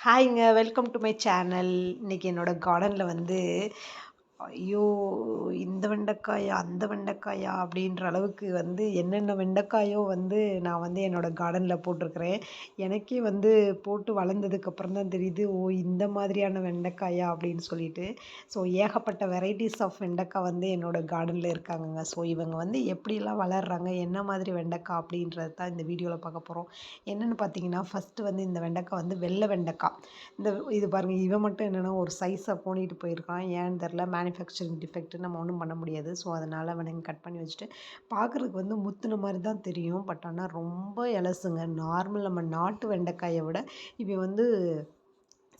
ஹாய்ங்க welcome to my channel இன்றைக்கி என்னோடய கார்டனில் வந்து ஐயோ இந்த வெண்டைக்காயா அந்த வெண்டைக்காயா அப்படின்ற அளவுக்கு வந்து என்னென்ன வெண்டைக்காயோ வந்து நான் வந்து என்னோடய கார்டனில் போட்டிருக்கிறேன். எனக்கே வந்து போட்டு வளர்ந்ததுக்கப்புறம் தான் தெரியுது ஓ இந்த மாதிரியான வெண்டைக்காயா அப்படின்னு சொல்லிட்டு. ஸோ ஏகப்பட்ட வெரைட்டிஸ் ஆஃப் வெண்டைக்காய் வந்து என்னோடய கார்டனில் இருக்காங்கங்க. ஸோ இவங்க வந்து எப்படிலாம் வளர்கிறாங்க என்ன மாதிரி வெண்டைக்காய் அப்படின்றது தான் இந்த வீடியோவில் பார்க்க போகிறோம் என்னென்னு பார்த்தீங்கன்னா ஃபஸ்ட்டு வந்து இந்த வெண்டைக்காய் வந்து வெள்ளை வெண்டைக்காய். இந்த இது பாருங்கள் இவன் மட்டும் என்னென்னா ஒரு சைஸை போனிட்டு போயிருக்கான். ஏன்னு தெரில மேனுஃபேக்சரிங் டிஃபெக்ட் நம்ம ஒன்றும் பண்ண முடியாது. ஸோ அதனால் அவனுங்க கட் பண்ணி வச்சுட்டு பார்க்குறதுக்கு வந்து முத்துன மாதிரி தான் தெரியும். பட் ஆனால் ரொம்ப இலசுங்க நார்மல் நம்ம நாட்டு வெண்டைக்காயை விட இவன் வந்து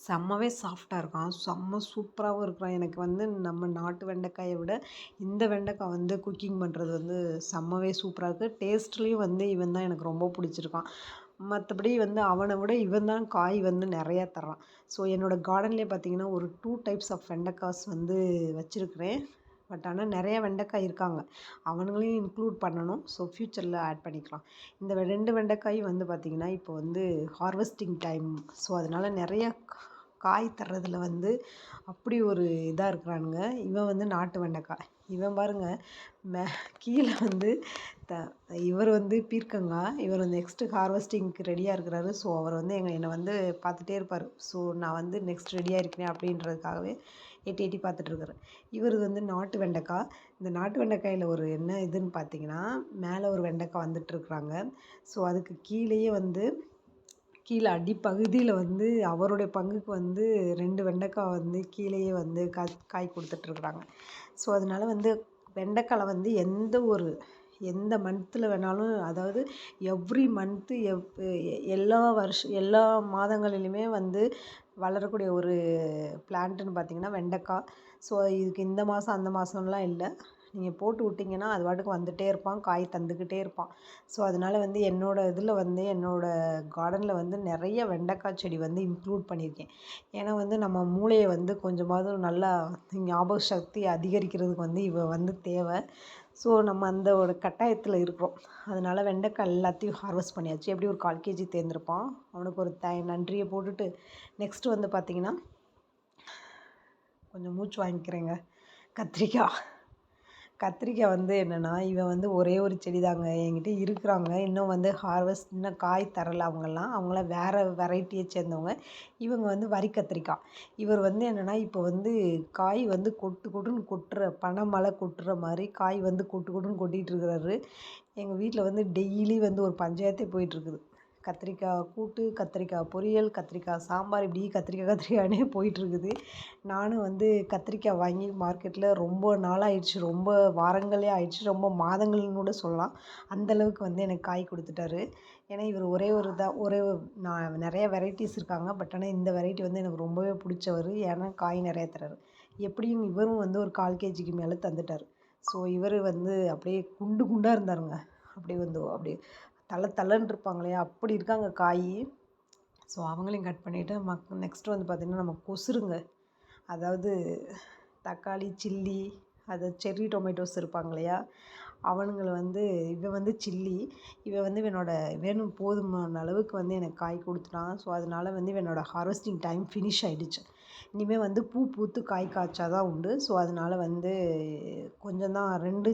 செம்மவே சாஃப்டாக இருக்கான். செம்ம சூப்பராகவும் இருக்கிறான். எனக்கு வந்து நம்ம நாட்டு வெண்டைக்காயை விட இந்த வெண்டைக்காய் வந்து குக்கிங் பண்ணுறது வந்து செம்மவே சூப்பராக இருக்குது டேஸ்ட்லேயும் வந்து இவன் தான் எனக்கு ரொம்ப பிடிச்சிருக்கான். மற்றபடி வந்து அவனை விட இவன் தான் காய் வந்து நிறையா தர்றான். ஸோ என்னோடய கார்டன்லேயே பார்த்தீங்கன்னா ஒரு டூ டைப்ஸ் ஆஃப் வெண்டைக்காஸ் வந்து வச்சுருக்கிறேன். பட் ஆனால் நிறைய வெண்டைக்காய் இருக்காங்க. அவனுங்களையும் இன்க்ளூட் பண்ணணும். ஸோ ஃப்யூச்சரில் ஆட் பண்ணிக்கலாம். இந்த ரெண்டு வெண்டைக்காய் வந்து பார்த்திங்கன்னா இப்போ வந்து ஹார்வெஸ்டிங் டைம் ஸோ அதனால் நிறைய காய் தர்றதில் வந்து அப்படி ஒரு இதாக இருக்கிறானுங்க. இவன் வந்து நாட்டு வெண்டைக்காய். இவன் பாருங்கள் மே கீழே வந்து த இவர் வந்து பீர்க்கங்கா இவர் வந்து நெக்ஸ்ட்டு ஹார்வெஸ்டிங்க்கு ரெடியாக இருக்கிறாரு. ஸோ அவர் வந்து எங்கள் என்னை வந்து பார்த்துட்டே இருப்பார். ஸோ நான் வந்து நெக்ஸ்ட் ரெடியாக இருக்கிறேன் அப்படின்றதுக்காகவே எட்டி எட்டி பார்த்துட்ருக்காரு இவர் வந்து நாட்டு வெண்டைக்காய். இந்த நாட்டு வெண்டைக்காயில் ஒரு என்ன இதுன்னு பார்த்தீங்கன்னா மேலே ஒரு வெண்டைக்காய் வந்துட்டுருக்குறாங்க ஸோ அதுக்கு கீழேயே வந்து கீழே அடிப்பகுதியில் வந்து அவருடைய பங்குக்கு வந்து ரெண்டு வெண்டைக்காய் வந்து கீழேயே வந்து காய் காய் கொடுத்துட்ருக்குறாங்க. ஸோ அதனால வந்து வெண்டைக்கால வந்து எந்த ஒரு எந்த மந்த்தில் வேணாலும் அதாவது எவ்ரி மந்த்து எவ் எல்லா வருஷம் எல்லா மாதங்களிலுமே வந்து வளரக்கூடிய ஒரு பிளான்ட்டுன்னு பார்த்திங்கன்னா வெண்டைக்காய். ஸோ இதுக்கு இந்த மாதம் அந்த மாதம்லாம் இல்லை. நீங்கள் போட்டு விட்டிங்கன்னா அது பாட்டுக்கு வந்துகிட்டே இருப்பான் காய் தந்துக்கிட்டே இருப்பான். ஸோ அதனால் வந்து என்னோடய இதில் வந்து என்னோடய கார்டனில் வந்து நிறைய வெண்டைக்காய் செடி வந்து இன்க்ளூட் பண்ணியிருக்கேன். ஏன்னா வந்து நம்ம மூளையை வந்து கொஞ்சமாவது நல்லா ஞாபக சக்தி அதிகரிக்கிறதுக்கு வந்து இவ வந்து தேவை. ஸோ நம்ம அந்த ஒரு கட்டாயத்தில் இருக்கிறோம். அதனால் வெண்டைக்காய் எல்லாத்தையும் ஹார்வெஸ்ட் பண்ணியாச்சு. எப்படி ஒரு கால் கேஜி தேர்ந்திருப்பான் அவனுக்கு ஒரு த நன்றியை போட்டுட்டு நெக்ஸ்ட்டு வந்து பார்த்திங்கன்னா கொஞ்சம் மூச்சு வாங்கிக்கிறேங்க. கத்திரிக்காய். கத்திரிக்காய் வந்து என்னென்னா இவன் வந்து ஒரே ஒரு செடி தாங்க என்கிட்ட இருக்கிறாங்க இன்னும் வந்து ஹார்வெஸ்ட் இன்னும் காய் தரலை அவங்கெல்லாம். அவங்களாம் வேறு வெரைட்டியை சேர்ந்தவங்க. இவங்க வந்து வரி கத்திரிக்காய். இவர் வந்து என்னென்னா இப்போ வந்து காய் வந்து கொட்டு கொட்டுன்னு கொட்டுற பனைமழை கொட்டுற மாதிரி காய் வந்து கொட்டு கொட்டுன்னு கொட்டிகிட்டு இருக்கிறாரு. எங்கள் வீட்டில் வந்து டெய்லி வந்து ஒரு பஞ்சாயத்தே போயிட்டுருக்குது கத்திரிக்காய் கூட்டு கத்திரிக்காய் பொரியல் கத்திரிக்காய் சாம்பார் இப்படி கத்திரிக்காய் கத்திரிக்காய்னே போயிட்டுருக்குது. நானும் வந்து கத்திரிக்காய் வாங்கி மார்க்கெட்டில் ரொம்ப நாளாகிடுச்சு ரொம்ப வாரங்களே ஆயிடுச்சு ரொம்ப மாதங்கள்னு கூட சொல்லலாம் அந்தளவுக்கு வந்து எனக்கு காய் கொடுத்துட்டாரு. ஏன்னா இவர் ஒரே ஒரு தான் ஒரே நான் நிறைய வெரைட்டிஸ் இருக்காங்க பட் ஆனால் இந்த வெரைட்டி வந்து எனக்கு ரொம்பவே பிடிச்சவர். ஏன்னா காய் நிறைய தராரு. எப்படியும் இவரும் வந்து ஒரு கால் கேஜிக்கு மேலே தந்துட்டார். ஸோ இவர் வந்து அப்படியே குண்டு குண்டாக இருந்தாருங்க. அப்படியே வந்து அப்படியே தலை தலைன்னு இருப்பாங்க இல்லையா? அப்படி இருக்காங்க காய். ஸோ அவங்களையும் கட் பண்ணிவிட்டு மக் நெக்ஸ்ட்டு வந்து பார்த்திங்கன்னா நம்ம கொசுருங்க. அதாவது தக்காளி சில்லி அது செர்ரி டொமேட்டோஸ் இருப்பாங்க இல்லையா? அவனுங்களை வந்து இவன் வந்து சில்லி இவன் வந்து இவனோட வேணும் போதுமான அளவுக்கு வந்து எனக்கு காய் கொடுத்துட்டான். ஸோ அதனால் வந்து இவனோட ஹார்வெஸ்டிங் டைம் ஃபினிஷ் ஆகிடுச்சு இனிமேல் வந்து பூ பூத்து காய் காய்ச்சா தான் உண்டு. ஸோ அதனால் வந்து கொஞ்சம் தான் ரெண்டு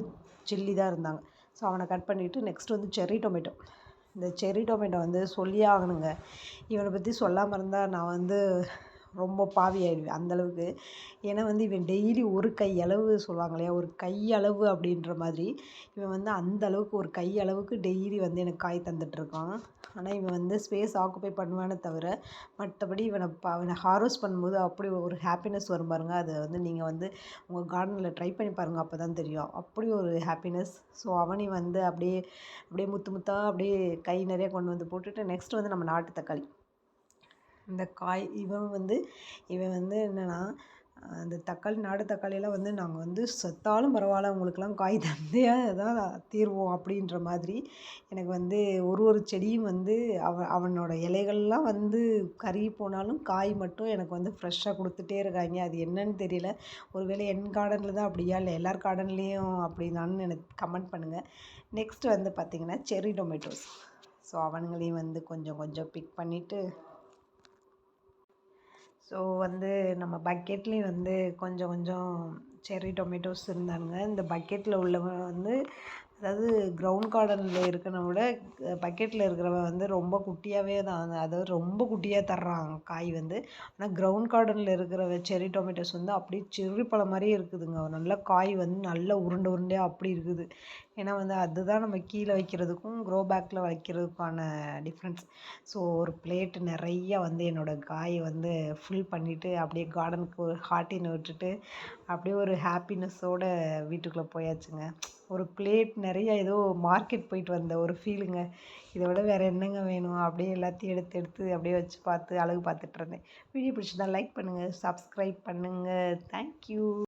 சில்லி தான் இருந்தாங்க. ஸோ அவனை கட் பண்ணிவிட்டு நெக்ஸ்ட் வந்து செர்ரி டொமேட்டோ இந்த செர்ரி டொமேட்டோ வந்து சொல்லியே ஆகணுங்க. இவனை பற்றி சொல்லாமல் இருந்தால் நான் வந்து ரொம்ப பாவி ஆயிடுவேன் அந்தளவுக்கு ஏன்னா வந்து இவன் டெய்லி ஒரு கை அளவு சொல்லுவாங்க இல்லையா? ஒரு கை அளவு அப்படின்ற மாதிரி. இவன் வந்து அந்த அளவுக்கு ஒரு கை அளவுக்கு டெய்லி வந்து எனக்கு காய் தந்துட்டுருக்கான் ஆனால் இவன் வந்து ஸ்பேஸ் ஆக்குப்பை பண்ணுவானே தவிர மற்றபடி இவனை ப அவனை ஹார்வெஸ்ட் பண்ணும்போது அப்படி ஒரு ஹாப்பினஸ் வரும் பாருங்கள் அதை வந்து நீங்கள் வந்து உங்கள் கார்டனில் ட்ரை பண்ணி பாருங்கள் அப்போ தான் தெரியும். அப்படி ஒரு ஹாப்பினஸ் ஸோ அவனையும் வந்து அப்படியே அப்படியே முத்து முத்தாக அப்படியே கை நிறைய கொண்டு வந்து போட்டுட்டு நெக்ஸ்ட் வந்து நம்ம நாட்டு தக்காளி. இந்த காய் இவன் வந்து இவன் வந்து என்னென்னா அந்த தக்காளி நாட்டு தக்காளியெல்லாம் வந்து நாங்கள் வந்து செத்தாலும் பரவாயில்ல உங்களுக்கெல்லாம் காய் தந்தையாக தான் தீர்வோம் அப்படின்ற மாதிரி எனக்கு வந்து ஒரு ஒரு செடியும் வந்து அவ அவனோட இலைகள்லாம் வந்து கருகி போனாலும் காய் மட்டும் எனக்கு வந்து ஃப்ரெஷ்ஷாக கொடுத்துட்டே இருக்காங்க. அது என்னன்னு தெரியல. ஒருவேளை என் கார்டனில் தான் அப்படியா? இல்லை எல்லார் கார்டன்லேயும் அப்படிதான்னு எனக்கு கமெண்ட் பண்ணுங்கள் நெக்ஸ்ட் வந்து பார்த்திங்கன்னா செரி டொமேட்டோஸ் ஸோ அவனுங்களையும் வந்து கொஞ்சம் கொஞ்சம் பிக் பண்ணிவிட்டு ஸோ வந்து நம்ம பக்கெட்லேயும் வந்து கொஞ்சம் கொஞ்சம் செர்ரி டொமேட்டோஸ் இருந்தாங்க. இந்த பக்கெட்டில் உள்ளவங்க வந்து அதாவது க்ரௌண்ட் கார்டனில் இருக்கிறத விட பக்கெட்டில் இருக்கிறவன் வந்து ரொம்ப குட்டியாகவே தான் அதாவது ரொம்ப குட்டியாக தர்றான் காய் வந்து. ஆனால் க்ரௌண்ட் கார்டனில் இருக்கிற செரி டொமேட்டோஸ் வந்து அப்படியே செர்ரி பழம் மாதிரியே இருக்குதுங்க. நல்ல காய் வந்து நல்ல உருண்டை உருண்டையாக அப்படி இருக்குது. ஏன்னா வந்து அதுதான் நம்ம கீழே வைக்கிறதுக்கும் க்ரோ பேக்கில் வைக்கிறதுக்கான டிஃப்ரென்ஸ் ஸோ ஒரு பிளேட்டு நிறையா வந்து என்னோடய காயை வந்து ஃபில் பண்ணிவிட்டு அப்படியே கார்டனுக்கு ஒரு ஹாட்டின்னு விட்டுட்டு அப்படியே ஒரு ஹாப்பினஸ்ஸோடு வீட்டுக்குள்ளே போயாச்சுங்க. ஒரு பிளேட் நிறைய ஏதோ மார்க்கெட் போயிட்டு வந்த ஒரு ஃபீலுங்க இதை விட வேறு என்னங்க வேணும்? அப்படியே எல்லாத்தையும் எடுத்து எடுத்து அப்படியே வச்சு பார்த்து அழகு பார்த்துட்டு இருந்தேன். வீடியோ பிடிச்சிருந்தா லைக் பண்ணுங்கள் சப்ஸ்கிரைப் பண்ணுங்கள் தேங்க்யூ